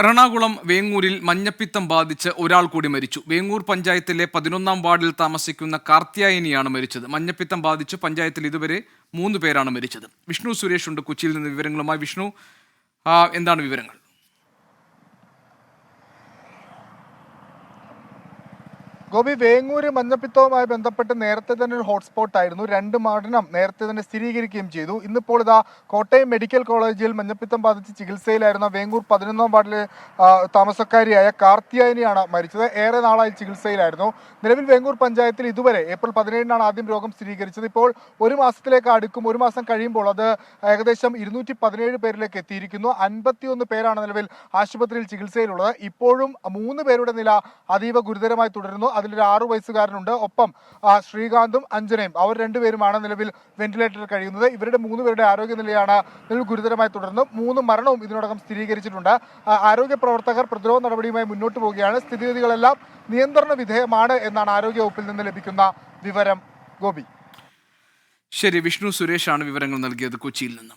എറണാകുളം വേങ്ങൂരിൽ മഞ്ഞപ്പിത്തം ബാധിച്ച് ഒരാൾ കൂടി മരിച്ചു. വേങ്ങൂർ പഞ്ചായത്തിലെ പതിനൊന്നാം വാർഡിൽ താമസിക്കുന്ന കാർത്യായനിയാണ് മരിച്ചത്. മഞ്ഞപ്പിത്തം ബാധിച്ച് പഞ്ചായത്തിൽ ഇതുവരെ മൂന്ന് പേരാണ് മരിച്ചത്. വിഷ്ണു സുരേഷ് ഉണ്ട് കൊച്ചിയിൽ നിന്ന് വിവരങ്ങളുമായി. വിഷ്ണു എന്താണ് വിവരങ്ങൾ? ഗോപി വേങ്ങൂര് മഞ്ഞപ്പിത്തവുമായി ബന്ധപ്പെട്ട് നേരത്തെ തന്നെ ഒരു ഹോട്ട്സ്പോട്ട് ആയിരുന്നു. രണ്ട് മരണം നേരത്തെ തന്നെ സ്ഥിരീകരിക്കുകയും ചെയ്തു. ഇന്നിപ്പോൾ ഇതാ കോട്ടയം മെഡിക്കൽ കോളേജിൽ മഞ്ഞപ്പിത്തം ബാധിച്ച് ചികിത്സയിലായിരുന്ന വേങ്ങൂർ പതിനൊന്നാം വാർഡിലെ താമസക്കാരിയായ കാർത്തിയായനിയാണ് മരിച്ചത്. ഏറെ നാളായി ചികിത്സയിലായിരുന്നു. നിലവിൽ വേങ്ങൂർ പഞ്ചായത്തിൽ ഇതുവരെ ഏപ്രിൽ പതിനേഴിനാണ് ആദ്യം രോഗം സ്ഥിരീകരിച്ചത്. ഇപ്പോൾ ഒരു മാസത്തിലേക്ക് അടുക്കും. ഒരു മാസം കഴിയുമ്പോൾ അത് ഏകദേശം ഇരുന്നൂറ്റി പതിനേഴ് പേരിലേക്ക് എത്തിയിരിക്കുന്നു. അൻപത്തിയൊന്ന് പേരാണ് നിലവിൽ ആശുപത്രിയിൽ ചികിത്സയിലുള്ളത്. ഇപ്പോഴും മൂന്ന് പേരുടെ നില അതീവ ഗുരുതരമായി തുടരുന്നു. അതിലൊരു ആറു വയസ്സുകാരനുണ്ട്. ഒപ്പം ശ്രീകാന്തും അഞ്ജനയും. അവർ രണ്ടുപേരുമാണ് നിലവിൽ വെന്റിലേറ്ററിൽ കഴിയുന്നത്. ഇവരുടെ മൂന്ന് പേരുടെ ആരോഗ്യനിലയാണ് നിലവിൽ ഗുരുതരമായി തുടർന്ന് മൂന്ന് മരണവും ഇതിനോടകം സ്ഥിരീകരിച്ചിട്ടുണ്ട്. ആരോഗ്യ പ്രവർത്തകർ പ്രതിരോധ നടപടിയുമായി മുന്നോട്ട് പോവുകയാണ്. സ്ഥിതിഗതികളെല്ലാം നിയന്ത്രണ വിധേയമാണ് എന്നാണ് ആരോഗ്യ വകുപ്പിൽ നിന്ന് ലഭിക്കുന്ന വിവരം. ഗോപി. ശരി വിഷ്ണു സുരേഷാണ് വിവരങ്ങൾ നൽകിയത് കൊച്ചിയിൽ നിന്ന്.